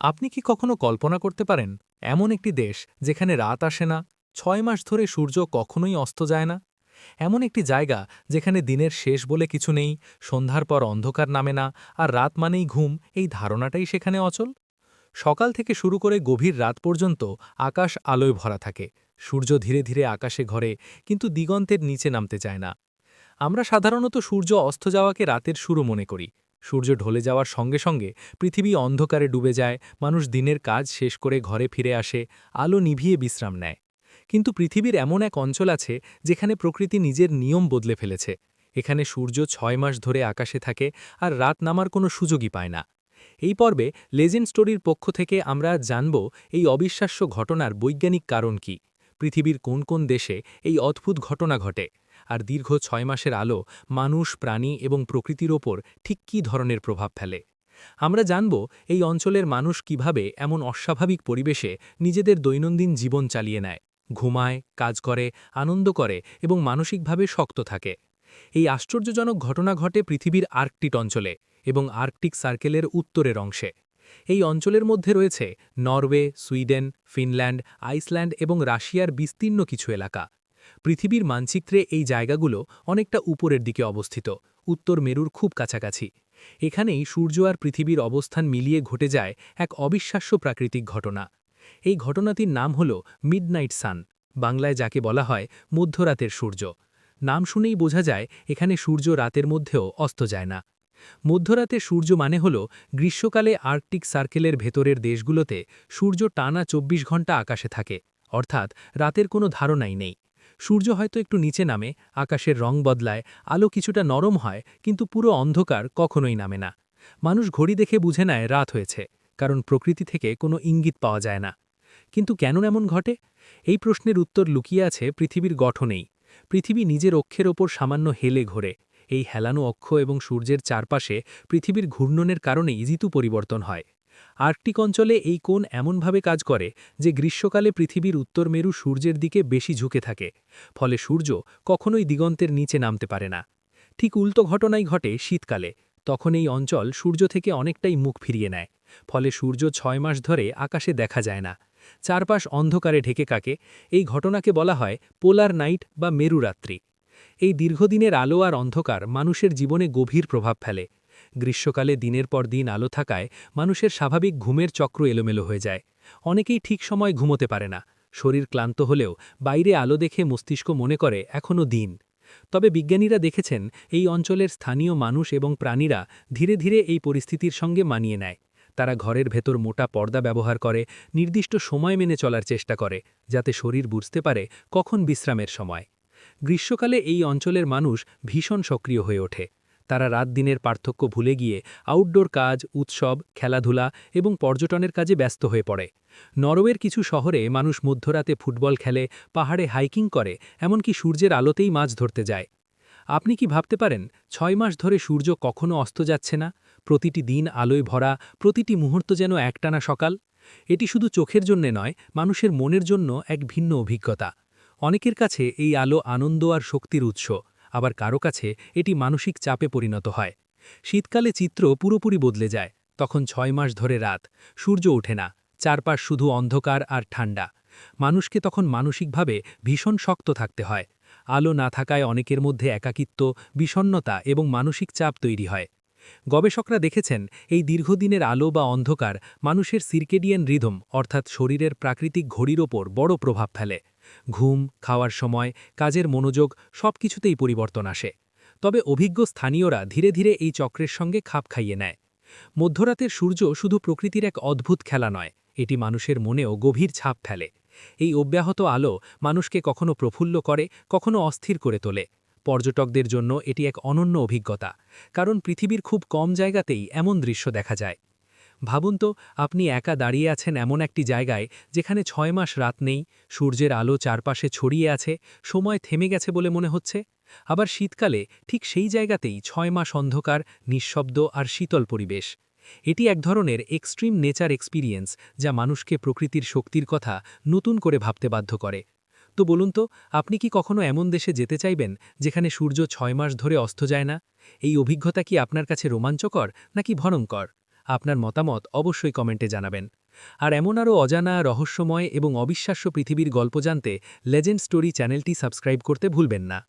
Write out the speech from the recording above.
আপনি কি কখনো কল্পনা করতে পারেন, এমন একটি দেশ যেখানে রাত আসে না, ছয় মাস ধরে সূর্য কখনোই অস্ত যায় না? এমন একটি জায়গা যেখানে দিনের শেষ বলে কিছু নেই, সন্ধ্যার পর অন্ধকার নামে না, আর রাত মানেই ঘুম, এই ধারণাটাই সেখানে অচল? সকাল থেকে শুরু করে গভীর রাত পর্যন্ত আকাশ আলোয় ভরা থাকে, সূর্য ধীরে ধীরে আকাশে ঘরে, কিন্তু দিগন্তের নিচে নামতে চায় না। আমরা সাধারণত সূর্য অস্ত যাওয়াকে রাতের শুরু মনে করি সূর্য ঢলে যাওয়ার সঙ্গে সঙ্গে পৃথিবী অন্ধকারে ডুবে যায়, মানুষ দিনের কাজ শেষ করে ঘরে ফিরে আসে, আলো নিভিয়ে বিশ্রাম নেয়। কিন্তু পৃথিবীর এমন এক অঞ্চল আছে যেখানে প্রকৃতি নিজের নিয়ম বদলে ফেলেছে। এখানে সূর্য ছয় মাস ধরে আকাশে থাকে আর রাত নামার কোনো সুযোগই পায় না। এই পর্বে লেজেন্ড স্টোরির পক্ষ থেকে আমরা জানব এই অবিশ্বাস্য ঘটনার বৈজ্ঞানিক কারণ কি। পৃথিবীর কোন কোন দেশে এই অদ্ভুত ঘটনা ঘটে? আর দীর্ঘ ছয় মাসের আলো মানুষ, প্রাণী এবং প্রকৃতির ওপর ঠিক কী ধরনের প্রভাব ফেলে? আমরা জানব এই অঞ্চলের মানুষ কীভাবে এমন অস্বাভাবিক পরিবেশে নিজেদের দৈনন্দিন জীবন চালিয়ে নেয়, ঘুমায়, কাজ করে, আনন্দ করে এবং মানসিকভাবে শক্ত থাকে। এই আশ্চর্যজনক ঘটনা ঘটে পৃথিবীর আর্কটিক অঞ্চলে এবং আর্কটিক সার্কেলের উত্তরের অংশে। এই অঞ্চলের মধ্যে রয়েছে নরওয়ে, সুইডেন, ফিনল্যান্ড, আইসল্যান্ড এবং রাশিয়ার বিস্তীর্ণ কিছু এলাকা। পৃথিবীর মানচিত্রে এই জায়গাগুলো অনেকটা উপরের দিকে অবস্থিত, উত্তর মেরুর খুব কাছাকাছি। এখানেই সূর্য আর পৃথিবীর অবস্থান মিলিয়ে ঘটে যায় এক অবিশ্বাস্য প্রাকৃতিক ঘটনা। এই ঘটনাটির নাম হল মিডনাইট সান, বাংলায় যাকে বলা হয় মধ্যরাতের সূর্য। নাম শুনেই বোঝা যায় এখানে সূর্য রাতের মধ্যেও অস্ত যায় না। মধ্যরাতে সূর্য মানে হল গ্রীষ্মকালে আর্কটিক সার্কেলের ভেতরের দেশগুলোতে সূর্য টানা ২৪ ঘণ্টা আকাশে থাকে, অর্থাৎ রাতের কোনো ধারণাই নেই। সূর্য হয়তো একটু নিচে নামে, আকাশের রং বদলায়, আলো কিছুটা নরম হয়, কিন্তু পুরো অন্ধকার কখনোই নামে না। মানুষ ঘড়ি দেখে বুঝে নেয় রাত হয়েছে, কারণ প্রকৃতি থেকে কোনো ইঙ্গিত পাওয়া যায় না। কিন্তু কেন এমন ঘটে? এই প্রশ্নের উত্তর লুকিয়ে আছে পৃথিবীর গঠনেই। পৃথিবী নিজের অক্ষের ওপর সামান্য হেলে ঘোরে। এই হেলানো অক্ষ এবং সূর্যের চারপাশে পৃথিবীর ঘূর্ণনের কারণে ঋতু পরিবর্তন হয়। আর্কটিক অঞ্চলে এই কোণ এমনভাবে কাজ করে যে গ্রীষ্মকালে পৃথিবীর উত্তর মেরু সূর্যের দিকে বেশি ঝুঁকে থাকে, ফলে সূর্য কখনোই দিগন্তের নিচে নামতে পারে না। ঠিক উল্টো ঘটনাই ঘটে শীতকালে, তখন এই অঞ্চল সূর্য থেকে অনেকটাই মুখ ফিরিয়ে নেয়, ফলে সূর্য ছয় মাস ধরে আকাশে দেখা যায় না। চারপাশ অন্ধকারে ঢেকে কাকে, এই ঘটনাকে বলা হয় পোলার নাইট বা মেরুরাত্রি এই দীর্ঘদিনের আলো আর অন্ধকার মানুষের জীবনে গভীর প্রভাব ফেলে গ্রীষ্মকালে দিনের পর দিন আলো থাকায় মানুষের স্বাভাবিক ঘুমের চক্র এলোমেলো হয়ে যায়। অনেকেই ঠিক সময় ঘুমোতে পারে না। শরীর ক্লান্ত হলেও বাইরে আলো দেখে মস্তিষ্ক মনে করে এখনও দিন। তবে বিজ্ঞানীরা দেখেছেন, এই অঞ্চলের স্থানীয় মানুষ এবং প্রাণীরা ধীরে ধীরে এই পরিস্থিতির সঙ্গে মানিয়ে নেয়। তারা ঘরের ভেতর মোটা পর্দা ব্যবহার করে, নির্দিষ্ট সময় মেনে চলার চেষ্টা করে, যাতে শরীর বুঝতে পারে কখন বিশ্রামের সময়। গ্রীষ্মকালে এই অঞ্চলের মানুষ ভীষণ সক্রিয় হয়ে ওঠে। তারা রাত দিনের পার্থক্য ভুলে গিয়ে আউটডোর কাজ, উৎসব, খেলাধুলা এবং পর্যটনের কাজে ব্যস্ত হয়ে পড়ে। নরওয়ের কিছু শহরে মানুষ মধ্যরাতে ফুটবল খেলে, পাহাড়ে হাইকিং করে, এমনকি সূর্যের আলোতেই মাছ ধরতে যায়। আপনি কি ভাবতে পারেন, ছয় মাস ধরে সূর্য কখনো অস্ত যাচ্ছে না? প্রতিটি দিন আলোয় ভরা, প্রতিটি মুহূর্ত যেন একটানা সকাল? এটি শুধু চোখের জন্যে নয়, মানুষের মনের জন্য এক ভিন্ন অভিজ্ঞতা। অনেকের কাছে এই আলো আনন্দ আর শক্তির উৎস। আবার কারও কাছে এটি মানসিক চাপে পরিণত হয়। শীতকালে চিত্র পুরোপুরি বদলে যায়। তখন ছয় মাস ধরে রাত। সূর্য ওঠে না। চারপাশ শুধু অন্ধকার আর ঠান্ডা। মানুষকে তখন মানসিকভাবে ভীষণ শক্ত থাকতে হয়। আলো না থাকায় অনেকের মধ্যে একাকিত্ব বিষণ্নতা এবং মানসিক চাপ তৈরি হয়। গবেষকরা দেখেছেন, এই দীর্ঘদিনের আলো বা অন্ধকার মানুষের সিরকেডিয়ান রিধম অর্থাৎ শরীরের প্রাকৃতিক ঘড়ির ওপর বড় প্রভাব ফেলে। ঘুম, খাওয়ার সময়, কাজের মনোযোগ সব কিছুতেই পরিবর্তন আসে। তবে অভিজ্ঞ স্থানীয়রা ধীরে ধীরে এই চক্রের সঙ্গে খাপ খাইয়ে নেয়। মধ্যরাতের সূর্য শুধু প্রকৃতির এক অদ্ভুত খেলা নয়, এটি মানুষের মনেও গভীর ছাপ ফেলে। এই অব্যাহত আলো মানুষকে কখনো প্রফুল্ল করে, কখনো অস্থির করে তোলে। পর্যটকদের জন্য এটি এক অনন্য অভিজ্ঞতা, কারণ পৃথিবীর খুব কম জায়গাতেই এমন দৃশ্য দেখা যায়। ভাবুন তো, আপনি একা দাঁড়িয়ে আছেন এমন একটি জায়গায় যেখানে ছয় মাস রাত নেই, সূর্যের আলো চারপাশে ছড়িয়ে আছে, সময় থেমে গেছে বলে মনে হচ্ছে। আবার শীতকালে ঠিক সেই জায়গাতেই ছয় মাস অন্ধকার, নিঃশব্দ আর শীতল পরিবেশ। এটি এক ধরনের এক্সট্রিম নেচার এক্সপিরিয়েন্স যা মানুষকে প্রকৃতির শক্তির কথা নতুন করে ভাবতে বাধ্য করে। তো বলুন তো, আপনি কি কখনো এমন দেশে যেতে চাইবেন যেখানে সূর্য ছয় মাস ধরে অস্ত যায় না? এই অভিজ্ঞতা কি আপনার কাছে রোমাঞ্চকর নাকি ভয়ঙ্কর? আপনার মতামত অবশ্যই কমেন্টে জানাবেন। আর এমন আরও অজানা, রহস্যময় এবং অবিশ্বাস্য পৃথিবীর গল্প জানতে লেজেন্ড স্টোরি চ্যানেলটি সাবস্ক্রাইব করতে ভুলবেন না।